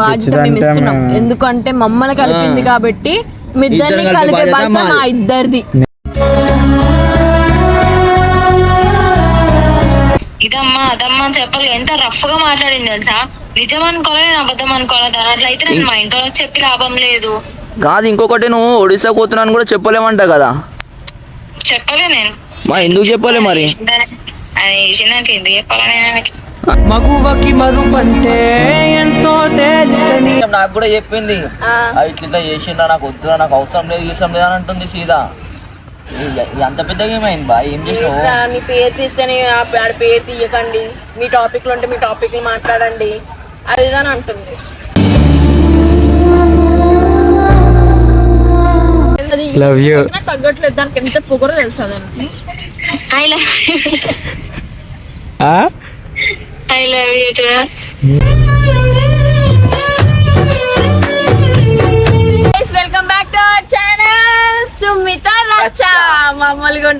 బాధ్యత మేము ఇస్తున్నాం. ఎందుకంటే మమ్మల్ని కలిపింది కాబట్టి మీ ఇద్దరిని ఇద్దరు కలిపే బాధ్యత మా. ఇద్దరిది. ఇదమ్మా అదమ్మా అని చెప్పాలి. ఎంత రఫ్గా మాట్లాడింది తెలుసా? నిజం అనుకోవాలి నేను అబద్ధం అనుకోవాలి? దాని అట్లా అయితే నేను మా ఇంట్లో చెప్పి లాభం లేదు. కాదు ఇంకొకటి నువ్వు ఒడిశా పోతున్నాను కూడా చెప్పలేమంట కదా. చెప్పలే నేను. మా ఎందుకు చెప్పలే మరి? నాకు ఎందుకు చెప్పాలా? మగువకి మరుపంటే నాకు కూడా చెప్పింది. ఇట్లా ఇట్లా చేసిండా నాకు వద్దురా నాకు అవసరం లేదు ఇష్టం లేదు అని అంటుంది సీదా. అంత పెద్దగా ఏమైంది బా? ఏం చేసినావు? మీ పేరు తీస్తేనే ఆడ పేరు తీయకండి. మీ టాపిక్లు ఉంటే మీ టాపిక్లు మాట్లాడండి. అది ఇది అని అంటుంది. లవ్ యూ తగ్గట్లేదు. దానికి ఎంత పొగరో తెలుసా దానికి? I love you. I love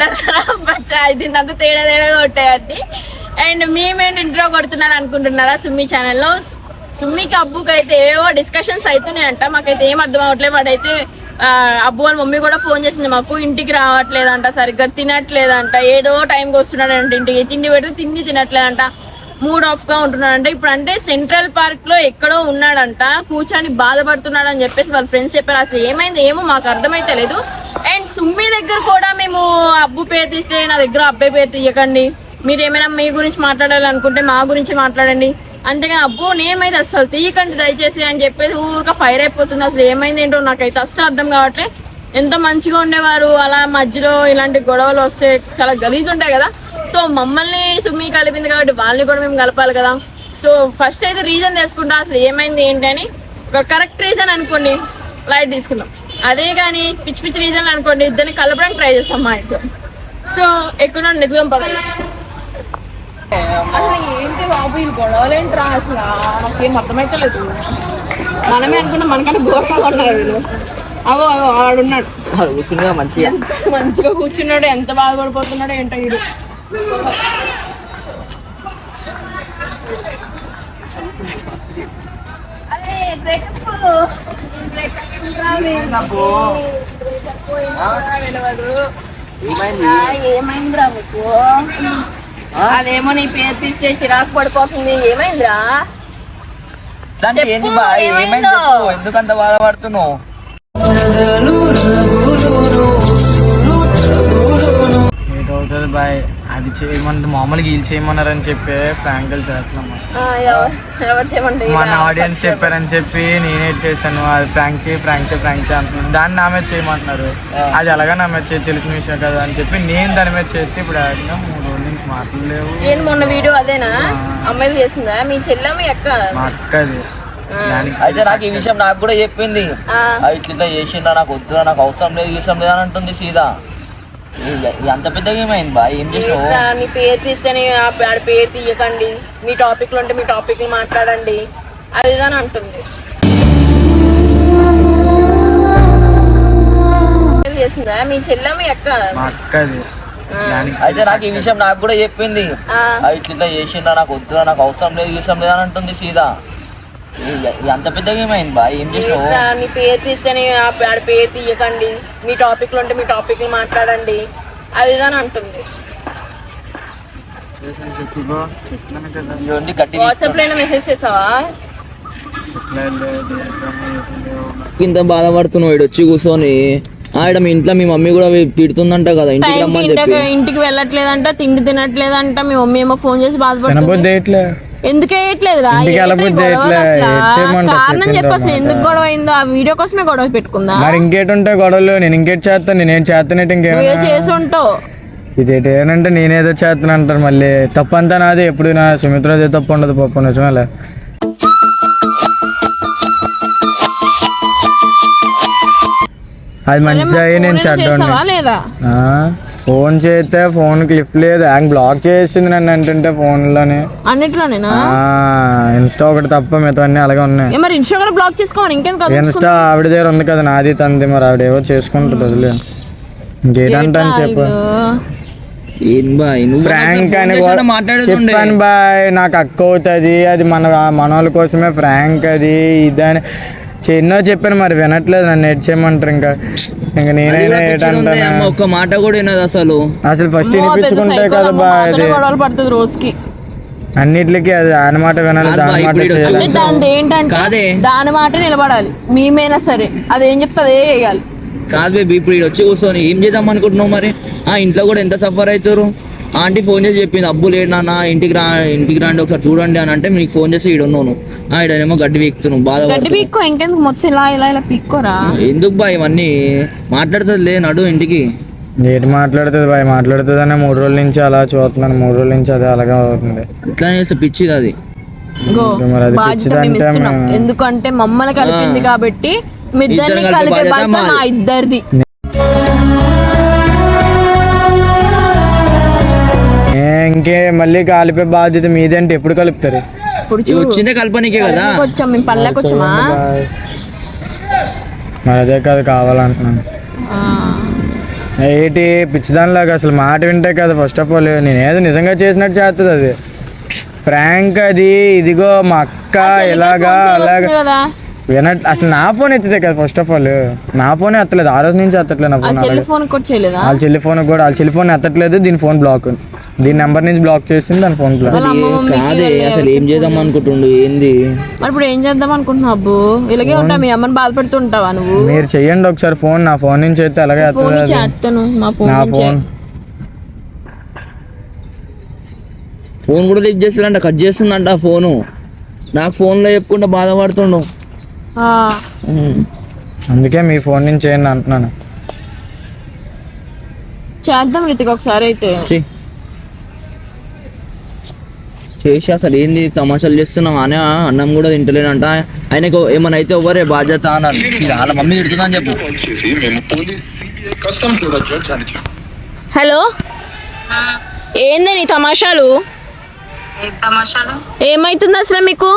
మామూలుగా ఇది అంత తేడా తేడా కొట్టాయండి. అండ్ మేమేంటి ఇంట్రో కొడుతున్నాను అనుకుంటున్నారా సుమ్మి ఛానల్లో సుమ్మికి అబ్బుకి అయితే ఏవో డిస్కషన్స్ అవుతున్నాయంట మాకైతే ఏం అర్థం అవ్వట్లేదు వాడైతే అబ్బు వాళ్ళ మమ్మీ కూడా ఫోన్ చేసింది మాకు. ఇంటికి రావట్లేదంట సరిగ్గా తినట్లేదంట. ఏదో టైంకి వస్తున్నాడంట ఇంటికి. తిండి పెడితే తిండి తినట్లేదంట. మూడ్ ఆఫ్గా ఉంటున్నాడంట. ఇప్పుడు అంటే సెంట్రల్ పార్క్లో ఎక్కడో ఉన్నాడంట. కూర్చొని బాధపడుతున్నాడు అని చెప్పేసి వాళ్ళ ఫ్రెండ్స్ చెప్పారు. అసలు ఏమైంది ఏమో మాకు అర్థమైతే లేదు. అండ్ సుమ్మి దగ్గర కూడా మేము అబ్బు పేరు తీస్తే నా దగ్గర అబ్బాయి పేరు తీయకండి. మీరు ఏమైనా మీ గురించి మాట్లాడాలనుకుంటే మా గురించి మాట్లాడండి. అంతేగాని అబ్బు నేమైతే అసలు తీయకండి దయచేసి అని చెప్పేసి ఊరిక ఫైర్ అయిపోతుంది. అసలు ఏమైంది ఏంటో నాకైతే అస్సలు అర్థం కావట్లే. ఎంత మంచిగా ఉండేవారు. అలా మధ్యలో ఇలాంటి గొడవలు వస్తే చాలా గలీజ్ ఉంటాయి కదా. సో మమ్మల్ని సుమ్మి కలిపింది కాబట్టి వాళ్ళని కూడా మేము కలపాలి కదా. సో ఫస్ట్ అయితే రీజన్ తెలుసుకుంటా అసలు ఏమైంది ఏంటి అని. ఒక కరెక్ట్ రీజన్ అనుకోండి లైట్ తీసుకుంటాం అదే కానీ పిచ్చి పిచ్చి రీజన్ అనుకోండి ఇద్దరిని కలపడానికి ట్రై చేస్తాం మా ఇంట్లో. సో ఎక్కువ నిజం పదండి అసలు ఏంటి బాబు ఈ గొడవలు ఏంట్రా అసలు? నాకేం అర్థమైతలేదు. మనమే అనుకున్నాం మనకంటే ఘోరంగా ఉన్నారు వీళ్ళు. అగో అగో ఆడున్నాడు. కూర్చుందిగా మంచిగా. ఎంత మంచిగా కూర్చున్నాడు ఎంత బాధపడిపోతున్నాడు ఏంటో వీడు. అరే, ఏమైందిరా మీకు అదేమో నీ పేరు తీస్తే చిరాకు పడిపోతుంది. ఏమైందిరా? దానికి ఏంది చెప్పు, బా ఏమైంది ఏమైందో? చెప్పు. ఎందుకు అంత బాధపడుతున్నావు ఏదవుతుంది బాయ్. అది చేయమంటే మామూలుగా వీళ్ళు చేయమన్నారని చెప్పి ఫ్రాంకులు చేస్తున్నాం. మన ఆడియన్స్ చెప్పారని చెప్పి నేనే చేశాను అది ఫ్రాంక్ చేయి ఫ్రాంక్ చేయి ఫ్రాంక్ చేయి అంటున్నాను దాన్ని నా మీద చేయమంటున్నారు. అది అలాగా నా మీద చేయి తెలిసిన విషయం కదా అని చెప్పి నేను దాని మీద చేస్తే ఇప్పుడు ఆడినా మూడు రోజుల నుంచి మాట్లాడలేవు ఏంటి మొన్న వీడియో అదేనా? అమ్మాయిలు చేసిందా? మీ చెల్ల మీ అక్క? మా అక్కది. అయితే నాకు ఈ విషయం నాకు కూడా చెప్పింది. ఇట్లా ఇట్లా చేసిండా నాకు వద్దురా నాకు అవసరం లేదు ఇష్టం లేదు అని అంటుంది సీదా. అంత పెద్దగా ఏమైంది బా? ఏం చేసినావు? మీ పేరు తీస్తేనే ఆడ పేరు తీయకండి. మీ టాపిక్లు ఉంటే మీ టాపిక్లు మాట్లాడండి. అది ఇది అని అంటుంది. చేసిందా? మీ చెల్ల మీ అక్క? మా అక్కది. దానికి అయితే నాకు ఈ విషయం నాకు కూడా చెప్పింది ఇట్లా చేసిండా నాకు వద్దురా నాకు అవసరం లేదు ఇష్టం లేదు అని అంటుంది సీదా. అంత పెద్దగా ఏమైంది బా? ఏం చేసినావు? మీ పేరు తీస్తేనే ఆడ పేరు తీయకండి. మీ టాపిక్లు ఉంటే మీ టాపిక్లు మాట్లాడండి. అది ఇది అని అంటుంది మెసేజ్ చేసావా. ఇంత బాధపడుతున్నావు ఇడు వచ్చి కూర్చొని. ఆడ మీ ఇంట్లో మీ మమ్మీ కూడా తిడుతుందంట కదా ఇంటికి రమ్మని ఇంటికి చెప్పి. ఇంటికి వెళ్ళట్లేదంట తిండి తినట్లేదంట మీ మమ్మీ ఏమో ఫోన్ చేసి బాధపడుతుంది. ఎందుకు చేయమంటారు కారణం చెప్పిండ్రు చెప్పు అసలు అన్నమాట. ఎందుకు గొడవ అయిందో? ఆ వీడియో కోసమే గొడవ పెట్టుకుందా? మరి ఇంకేటి ఉంటాయి గొడవలు? నేను ఇంకేటి చేస్తాను? నేనేం చేస్తానంటే ఇంకేమైనా? చేసి ఉంటావు ఇది ఏంటంటే నేనేదో చేస్తాను అంటారు మళ్ళీ. తప్పంతా నాది. ఎప్పుడు నా సుమిత్రదే తప్పు ఉండదు పప్పు నిజమేలే అది మంచిది నేను ఫోన్ ఫోన్ చేస్తే ఫోన్ లిఫ్ట్ లేదు. ఆయన బ్లాక్ చేసింది నన్ను అంటుంటే ఫోన్లోనే. అన్నిట్లోనేనా? ఇన్స్టా ఒకటి తప్ప మిగతా అన్నీ అలాగే ఉన్నాయి. మరి ఇన్స్టా కూడా బ్లాక్ చేసుకోవాలి ఇంకేం కదా ఇన్స్టా ఆవిడ దగ్గర ఉంది కదా నాది తంది మరి ఆవిడ ఏవో చేసుకుంటుంది వదిలే చెప్పు. ఏం బాయ్ నువ్వు ఫ్రాంక్ అని చెప్పాను బాయ్ నాకు అక్క అవుతుంది అది మన మన వాళ్ళ కోసమే ఫ్రాంక్ అది ఇదని. ఎన్నో చెప్పాను మరి వినట్లేదు నన్ను ఏడ్ చేయమంటారు ఇంకా. ఇంకా నేనైనా ఏటంటాను ఒక్క మాట కూడా వినదు అసలు. అసలు ఫస్ట్ వినిపించుకుంటే కదా బాయ్ అది. గొడవలు పడుతుంది రోజుకి. అన్నిటికీ అది దాని మాట వినాలి దాని మాట దాని ఏంటంటే కాదే. దాని మాట నిలబడాలి. మేమైనా సరే అది ఏం చెప్తే అదే చేయాలి. కాదు బేబీ ఇప్పుడు వచ్చి కూర్చొని ఏం చేద్దాం అనుకుంటున్నావు మరి? ఆ ఇంట్లో కూడా ఎంత సఫర్ అవుతారు? ఆంటీ ఫోన్ చేసి చెప్పింది అబ్బు లేడు నాన్న ఇంటికి రా ఇంటికి రాండి ఒకసారి చూడండి అని అంటే మీకు ఫోన్ చేసి ఈడ ఉన్నాను ఆ ఈడనేమో గడ్డి వీక్తున్నావు బాధ గడ్డి పీక్కో ఇంకెందుకు మొత్తం ఇలా ఇలా ఇలా పీక్కోరా? ఎందుకు బాయ్ ఇవన్నీ? మాట్లాడుతుంది లే నడు ఇంటికి. ఏంటి మాట్లాడుతుంది బాయ్ మాట్లాడుతుందనే మూడు రోజుల నుంచి అలా చూస్తున్నాను. మూడు రోజుల నుంచి అదే అలాగే అవుతుంది. ఇట్లా చేస్తే పిచ్చిది అది. ఇగో మరి అది బాధ్యత మేము పిచ్చిదంటే ఇస్తున్నాం. మా- ఎందుకంటే మమ్మల్ని కలిపింది కాబట్టి మీ ఇద్దరిని ఇద్దరు కలిపే కలిపే బాధ్యత బాధ్యత మా మాది. ఇద్దరిది. మళ్ళీ కాలిపోయే బాధ్యత మీదంటే ఎప్పుడు కలుపుతారు? వచ్చిందే కల్పనీకే కదా? పల్లెకి వచ్చాం మేము పల్లెకి వచ్చామా? బాయ్. మరి అదే కాదు కావాలంటున్నాను. ఆ. ఏంటి పిచ్చిదానిలాగా అసలు మాట వింటే కదా. ఫస్ట్ ఆఫ్ ఆల్ నేను ఏదో నిజంగా చేసినట్టు చేస్తుంది అది. ప్రాంక్ అది ఇదిగో మా అక్క ఇలాగా అలాగా. వినట్ అసలు నా ఫోన్ ఎత్తితే కదా ఫస్ట్ ఆఫ్ ఆల్ నా ఫోన్ ఎత్తలేదు. ఆ రోజు నుంచి ఎత్తట్లేదు నా ఆ ఫోన్ చెల్లి ఫోన్ కూడా చేయలేదా? వాళ్ళ చెల్లి ఫోన్ కూడా వాళ్ళ చెల్లి ఫోన్ ఎత్తట్లేదు. దీని ఫోన్ బ్లాక్ దీని నెంబర్ నుంచి బ్లాక్ చేసింది దాని ఫోన్ బ్లాక్ కాదే అసలు ఏం చేద్దాం అనుకుంటుండు? ఏంది? మరి ఇప్పుడు ఏం చేద్దాం అనుకుంటున్నావు అబ్బు? ఇలాగే ఉంటా మీ అమ్మని బాధపెడుతుంటావా నువ్వు? మీరు చెయ్యండి ఒకసారి ఫోన్. నా ఫోన్ నుంచి అయితే అలాగే ఫోన్ నా ఫోన్. ఫోన్ కూడా లిఫ్ట్ చేస్తుందంట కట్ చేస్తుందంట ఆ ఫోను. నాకు ఫోన్లో చెప్పుకుంటా బాధపడుతుండు. ఆ, ఉమ్. అందుకే మీ ఫోన్ నుంచి చేయండి అంటున్నాను. చేద్దాం రితిక్ ఒకసారి అయితే. చేసి అసలు ఏంది తమాషాలు చేస్తున్నాం అని అన్నం కూడా తింటలేనంట. ఆయనకు ఏమైనా అయితే ఎవ్వరే బాధ్యత అన్నారు వాళ్ళ మమ్మీ తిడుతుందని చెప్పు. అని హలో ఏంది నీ తమాషాలు? ఏం తమాషాలు? ఏమైతుంది అసలు మీకు?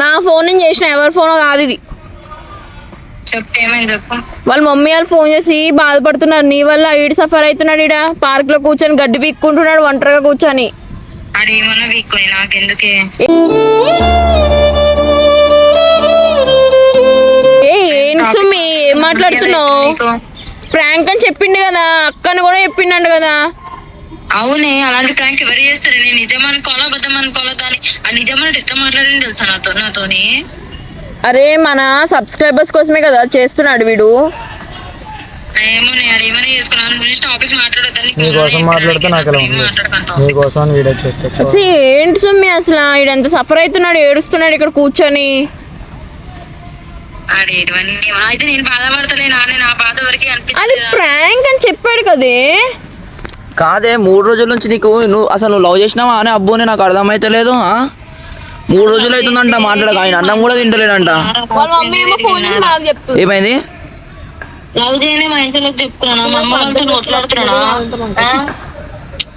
నా ఫోన్ నుంచి చేసిన ఎవరి ఫోన్ కాదు ఇది. వాళ్ళ మమ్మీ వాళ్ళు ఫోన్ చేసి బాధపడుతున్నారు. నీ వల్ల ఈడు సఫర్ అవుతున్నాడు ఈడ. పార్క్లో కూర్చొని గడ్డి పీక్కుంటున్నాడు ఒంటరిగా కూర్చొని. ఏ మాట్లాడుతున్నావు? ప్రాంక్ అని చెప్పిండు కదా అక్కని కూడా చెప్పిండు కదా. అవునే అలాంటి ప్రాంక్ ఎవరు చేస్తారు? నేను నిజం అనుకోవాలా అబద్ధం అనుకోవాలా దాని? ఆ నిజమని ఎట్లా మాట్లాడింది తెలుసా నాతో నాతోని? అరే మన సబ్స్క్రైబర్స్ కోసమే కదా చేస్తున్నాడు వీడు. ఏమైనా గురించి టాపిక్ మాట్లాడొద్దని నీ కోసం మాట్లాడితే నాకు అలా ఉంది మాట్లాడుకుంటాం నీ కోసం వీడియో చేస్తే అసలు ఏంటి సుమ్మి అసలు? ఈడు ఎంత సఫర్ అవుతున్నాడు ఏడుస్తున్నాడు ఇక్కడ కూర్చొని. అయితే నేను బాధపడతలే నాన్న నా బాధ వరకు అది అనిపిస్తుంది. ప్రాంక్ అని చెప్పాడు కదే. కాదే మూడు రోజుల నుంచి నీకు నువ్వు అసలు నువ్వు లవ్ చేసినావా అని అబ్బోనే నాకు అర్థమైతే లేదు ఆ? మూడు రోజులు అవుతుందంట మాట్లాడక ఆయన అన్నం కూడా తింటలేడంట. ఏమైంది?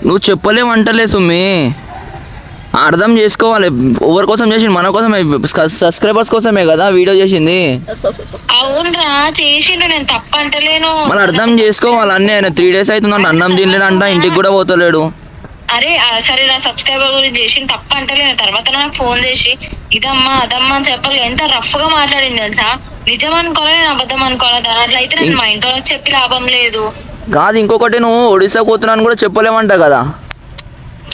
నువ్వు చెప్పలేమంటలే సుమ్మి అర్థం చేసుకోవాలి. ఎవరి కోసం చేసింది మన కోసమే. సబ్స్క్రైబర్స్ కోసమే కదా వీడియో చేసింది. అవునరా చేసిండు నేను తప్ప అంటలేను అర్థం చేసుకోవాలి. అన్నీ ఆయన త్రీ డేస్ అవుతుందంట. అన్నం తినలేడంట ఇంటికి కూడా పోతలేడు. అరే సరే నా సబ్స్క్రైబర్ గురించి చేసిన తప్ప అంటలేను తర్వాత నాకు ఫోన్ చేసి ఇదమ్మా అదమ్మా అని చెప్పాలి. ఎంత రఫ్గా మాట్లాడింది తెలుసా? నిజం అనుకోవాలా నేను అబద్ధం అనుకోవాలా? దాని అట్లా అయితే నేను మా ఇంట్లో చెప్పి లాభం లేదు. కాదు ఇంకొకటి నువ్వు ఒడిశా పోతున్నాను కూడా చెప్పలేమంట కదా.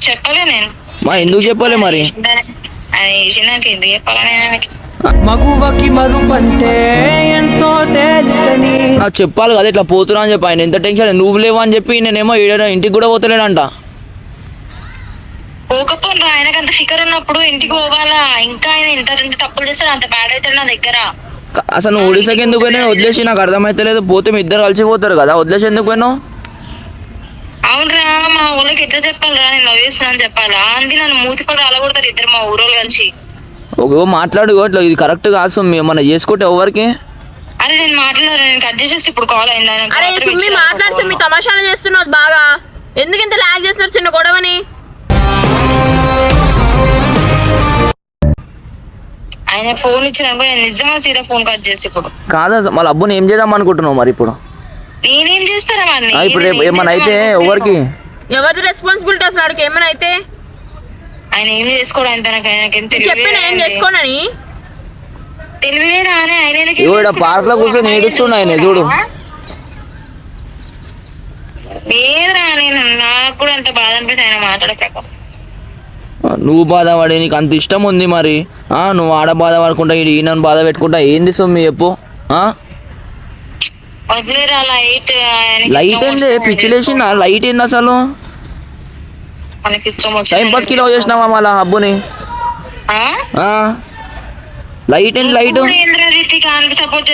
చెప్పలే నేను. మా ఎందుకు చెప్పలే మరి? మగువకి మరుపంటే ఎంతో తేలికని. నాకు చెప్పాలి కదా ఇట్లా పోతున్నా అని చెప్పి. ఆయన ఎంత టెన్షన్ నువ్వు లేవు అని చెప్పి నేనేమో ఈడ ఇంటికి కూడా పోతలేడంట పోకపోను ఆయనకు అంత ఫికర్ ఉన్నప్పుడు ఇంటికి పోవాలా? ఇంకా ఆయన ఇంత తప్పులు చేస్తాడు. అంత బ్యాడ్ అవుతాడు నా దగ్గర. అసలు నువ్వు ఒడిశాకి ఎందుకు పోయినా వదిలేసి నాకు అర్థమైతే లేదు పోతే మీ ఇద్దరు కలిసి పోతారు కదా. వదిలేసి ఎందుకు పోయినావు? అవునరా మా ఊళ్ళకి ఎట్లా చెప్పాలరా నేను లవ్ అని చెప్పాలా. అంది నన్ను మూతి కూడా అలగొడతారు ఇద్దరు మా ఊరోళ్ళు కలిసి. ఒక మాట్లాడు ఇట్లా ఇది కరెక్ట్ కాదు మేము మన చేసుకుంటే ఎవరికి? అరే నేను మాట్లాడారు నేను కట్ చేసేసి ఇప్పుడు కాల్ అయింది ఆయన అరే సుమ్మి మాట్లాడు సుమ్మి తమాషాలు చేస్తున్నావు బాగా. ఎందుకు ఇంత లాగ్ చేస్తున్నారు చిన్న గొడవని? ఆయన ఫోన్ ఇచ్చిన నేను నిజంగా సీదా ఫోన్ కట్ చేసి ఇప్పుడు. కాదా మళ్ళీ అబ్బుని ఏం చేద్దాం అనుకుంటున్నావు మరి ఇప్పుడు? నేనేం చేస్తారా మరి? ఇప్పుడు రేపు నేనేం ఏమన్నా అయితే ఎవరికి? ఎవరిది రెస్పాన్సిబిలిటీ అసలు ఆడికి? ఏమైనా అయితే? ఆయన ఏం చేసుకోవడం ఆయన తనకు ఆయనకేం తెలివి చెప్పిన ఏం. చేసుకోనని? అని ఆయన? పార్క్లో కూర్చొని ఏడుస్తుండు ఆయన చూడు. లేదురా నేను నాకు కూడా అంత బాధ అనిపిస్తుంది ఆయన మాట్లాడే ప్రకారం నువ్వు బాధపడి నీకు అంత ఇష్టం ఉంది మరి. ఆ నువ్వు ఆడ బాధ పడుకుంటా ఈడు ఈయన బాధ పెట్టుకుంటా. ఏంది సొమ్మి చెప్పు ఆ? వదిలేరా లైట్? ఏంది? వచ్చినట్టు పిచ్చిలేసిందా లైట్ ఏంది అసలు? టైం పాస్కి లవ్ చేసినావా మళ్ళా హబ్బుని ఆ? లైట్ ఏంది లైట్? సపోర్ట్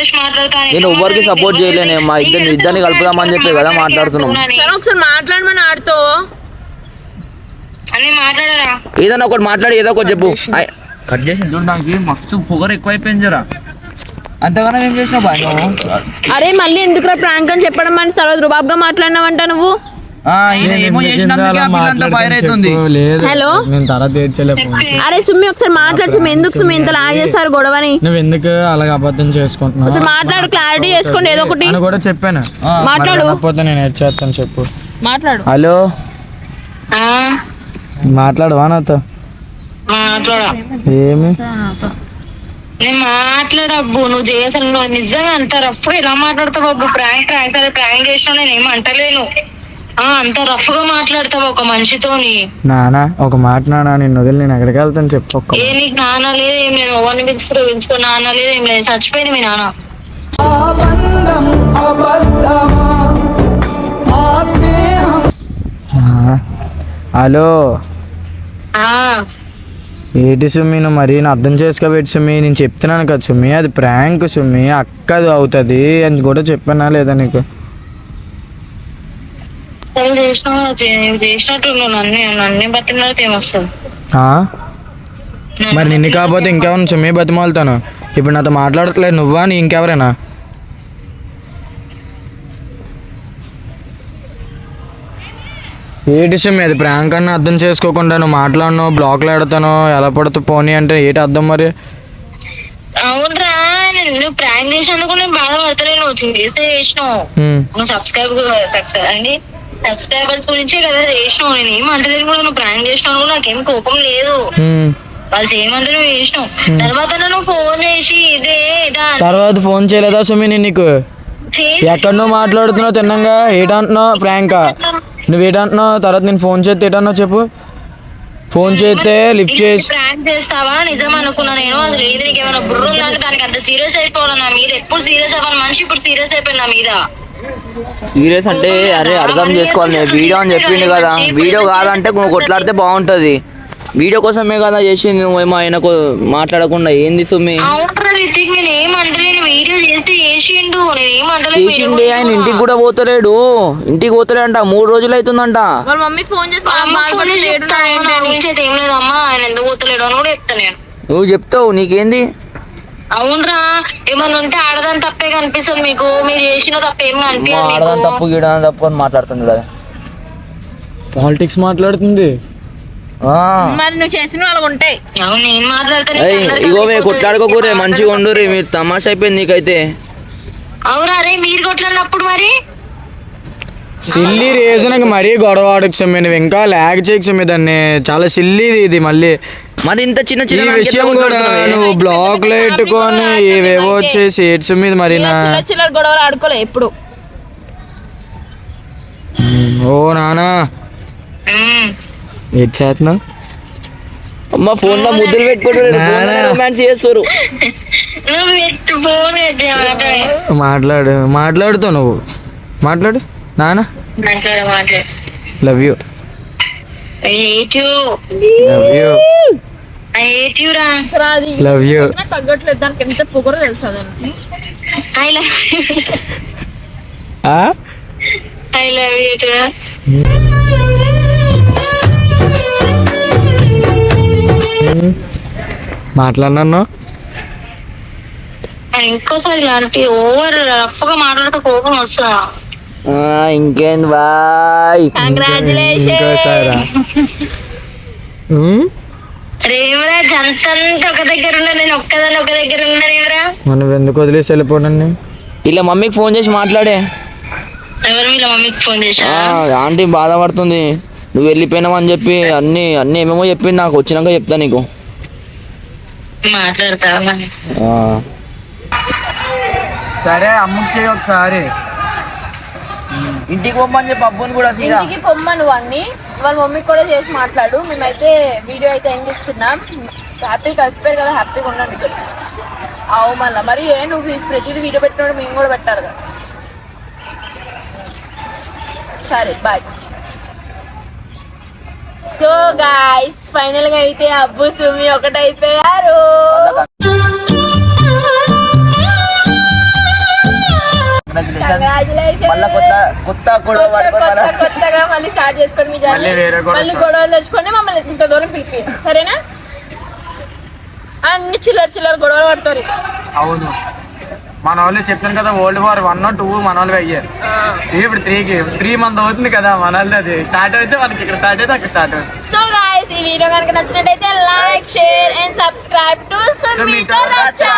నేను ఎవ్వరికి support చేయలేనే, మా ఇద్దరిని- ఇద్దరిని కలుపుదామని చెప్పే కదా మాట్లాడుతున్నాం. సరే ఒకసారి మాట్లాడమని ఆడితో అని మాట్లాడరా? ఏదైనా ఒకటి మాట్లాడి ఏదో ఒకటి చెప్పు. కట్ చేసి చూడడానికి మస్తు పొగరు ఎక్కువైపోయింది జరా. అంతగానో ఏం చేసినావు బాయ్ నువ్వు. అరే మళ్ళీ ఎందుకురా ప్రాంక్ అని చెప్పడం అని తర్వాత రుబాబ్గా మాట్లాడినావంట నువ్వు? ఆ, ఈయన ఏమో చేసినందుకే ఆ పిల్లంతా ఫైర్ అవుతుంది. లేదు. హలో? నేను తర్వాత. అరే సుమ్మి ఒకసారి మాట్లాడు సుమ్మి. ఎందుకు సుమ్మి? ఇంత లాగ్ చేస్తారు గొడవని. నువ్వు ఎందుకు అలాగ అబద్ధం చేసుకుంటున్నావు? మాట్లాడు క్లారిటీ చేసుకోండి ఏదో ఒకటి. అని కూడా చెప్పాను. మాట్లాడు. లేకపోతే నేను ఏడ్చేస్తాను చెప్పు. మాట్లాడు. హలో? ఆ, మాట్లాడవా నాతో? మాట్లాడా. ఏమి? నేను మాట్లాడబ్బు నువ్వు చేసాను నువ్వు నిజంగా అంత రఫ్గా ఎలా మాట్లాడతావు అబ్బు ప్రాంక్ ప్రాంక్ సరే ప్రాంక్ చేసినా నేను ఏం అంటలేను ఆ అంత రఫ్గా మాట్లాడతావు ఒక మనిషితోని. నానా ఒక మాట నానా నిన్ను వదిలి నేను ఎక్కడికి వెళ్తాను చెప్పు ఒక్క ఏ నీకు నాన్న లేదు ఏం లేదు. ఎవరిని పిలుచుకుంటూ పిలుచుకో నాన్న లేదు ఏం లేదు. చచ్చిపోయింది మీ నాన్న హలో. ఆ. ఏంటి సుమి? నువ్వు మరీ నేను అర్థం చేసుకోబెట్టి సుమి. నేను చెప్తున్నాను కదా సుమి. అది ప్రాంక్ సుమి. అక్కది అవుతుంది అని కూడా చెప్పానా లేదా నీకు? మరి నిన్ను కాకపోతే ఇంకెవరిని సుమి బతిమాలుతాను? ఇప్పుడు నాతో మాట్లాడట్లేదు నువ్వా? నీ ఇంకెవరైనా? ఏంటి సుమి అది ప్రాంక్ అన్న అర్థం చేసుకోకుండా నువ్వు మాట్లాడను బ్లాక్లో ఆడతాను ఎలా పడుతూ పోనీ అంటే ఏంటి అర్థం మరి? అవునరా నువ్వు ప్రాంక్ చేసినందుకు నేను బాధపడతలేను. నువ్వు చేస్తే చేసినావు. ఉమ్. నువ్వు సబ్స్క్రైబ్ సక్సెస్ అండి సబ్స్క్రైబర్స్ గురించే కదా చేసినావు. నేను ఏం కూడా. నువ్వు ప్రాంక్ చేసినావు కూడా నాకేం కోపం లేదు. ఉమ్. వాళ్ళు చేయమంటే నువ్వు చేసినావు. తర్వాత నువ్వు ఫోన్ చేసి ఇదే ఇదా అని తర్వాత ఫోన్ చేయలేదా సుమి నేను నీకు? చేసి ఎక్కడనో మాట్లాడుతున్నావు తిన్నంగా. ఏటంటున్నావు ఫ్రాంకా నువ్వు ఏటంటున్నావు తర్వాత నేను ఫోన్ చేస్తే ఏటన్నావు చెప్పు? ఫోన్ చేస్తే లిఫ్ట్ చేసి ప్రాంక్ చేస్తావా? నిజం అనుకున్నా నేను అది లేదు నీకు ఏమైనా బుర్ర ఉందంటే దానికి అంత సీరియస్ అయిపోవాలి నా మీద. ఎప్పుడు సీరియస్ అవ్వాలి మనిషి ఇప్పుడు సీరియస్ అయిపోయింది నా మీద. సీరియస్ అంటే అరే అర్థం చేసుకోవాలి. నేను వీడియో అని చెప్పిండు కదా. వీడియో కాదంటే నువ్వు కొట్లాడితే బాగుంటది. వీడియో కోసమే కదా చేసింది నువ్వేమో ఆయనకు మాట్లాడకుండా. ఏంది సుమ్మి చేసిండు? ఏం ఆయన ఇంటికి కూడా పోతలేడు. ఇంటికి పోతలేడంట మూడు రోజులు అవుతుందంట. వాళ్ళ మమ్మీ ఫోన్ చేసి అమ్మ ఏం ఆయన ఎందుకు పోతలేడు అని కూడా చెప్తా నేను. నువ్వు చెప్తావు నీకేంది? అవునరా ఏమన్నా ఉంటే ఆడదాని తప్పే కనిపిస్తుంది మీకు. మీరు చేసిన తప్పేం అమ్మా, కనిపించదు ఆడదాని తప్పు గీడదాని తప్పు అని మాట్లాడుతుంది కదా పాలిటిక్స్ మాట్లాడుతుంది. ఆ. మరి నువ్వు చేసిన వాళ్ళకి ఉంటాయి. ఇగో మే కొట్లాడుకోకూరే మంచిగా ఉండురే మీరు తమాషా అయిపోయింది నీకైతే. అరే మీరు కొట్లాడినప్పుడు మరి? సిల్లీ రీజన్కి మరీ గొడవ ఆడకు సమ్మె నువ్వు ఇంకా ల్యాగ్ చేయకు సమ్మె దాన్ని. చాలా సిల్లీది ఇది మళ్ళీ. మరి ఇంత చిన్న చిన్న విషయం కూడా నువ్వు బ్లాక్లో పెట్టుకొని ఏవేవో వచ్చే సీట్స్ మీద మరి నా చిల్లర గొడవలు ఆడుకోలే ఎప్పుడు. ఓ నానా. ఉమ్. ఏం చేస్తున్నావు? అమ్మ ఫోన్లో ముద్దులు పెట్టుకుంటారు. రొమాన్స్ చేస్తారు. మాట్లాడు. మాట్లాడు మాట్లాడుతావు నువ్వు. మాట్లాడు. నానా. Love you I hate you love you I hate you రా. అసలు అది లవ్ యూ నాకు తగ్గట్లేదు. దానికి ఎంత పొగరో తెలుసా దానికి? I love I love you too మాట్లాడినాను ఇంకోసారి ఇలాంటి ఓవర్ రఫ్గా మాట్లాడితే కోపం వస్తుందా? ఇంకేంది బాయ్ కంగ్రాచులేషన్? రేమరా జంతంతా ఒక దగ్గర ఉన్నా నేను ఒక్కదాన్ని ఒక దగ్గర ఉన్నా రేమరా మనం ఎందుకు వదిలేసి వెళ్ళిపోనండి ఇలా మమ్మీకి ఫోన్ చేసి మాట్లాడే. ఎవరు వీళ్ళ మమ్మీకి ఫోన్ చేసా ఆ, ఆంటీ బాధపడుతుంది. నువ్వు వెళ్ళిపోయినావు అని చెప్పి అన్ని అన్ని ఏమేమో చెప్పింది నాకు. వచ్చినాక చెప్తా నీకు. సరే అమ్మకి చేయి ఒకసారి. ఇంటికి పోమ్మని చెప్పి అబ్బుని కూడా సీదా. ఇంటికి పొమ్మ నువ్వు అన్ని. వాళ్ళ మమ్మీకి కూడా చేసి మాట్లాడు. మేమైతే వీడియో అయితే ఎండ్ ఇస్తున్నాం హ్యాపీ కలిసిపోయారు కదా హ్యాపీగా ఉండండి. అవు మళ్ళా. మరి ఏ నువ్వు ప్రతిదీ వీడియో పెట్టినప్పుడు మేము కూడా పెట్టాలి కదా. సరే బాయ్ సో గాయస్ ఫైనల్గా అయితే అబ్బు సుమి ఒకటైపోయారు. కొత్తగా మళ్ళీ స్టార్ట్ చేసుకొని మీ మళ్ళీ జర్నీ. గొడవలు తెచ్చుకొని మమ్మల్ని ఇంత దూరం పిలిపి. సరేనా? అన్ని చిల్లర చిల్లర గొడవలు పడతారు. అవును. మన వాళ్ళు చెప్పాను కదా వరల్డ్ వార్ వన్ టూ మన వాళ్ళు అయ్యారు ఇప్పుడు త్రీకి త్రీ మంత్ అవుతుంది కదా మన వాళ్ళది అది. స్టార్ట్ అయితే మనకి ఇక్కడ స్టార్ట్ అయితే అక్కడ స్టార్ట్ అవుతుంది. సో గాయస్ ఈ వీడియో కనుక నచ్చినట్టయితే like share and subscribe to Sumitha Racha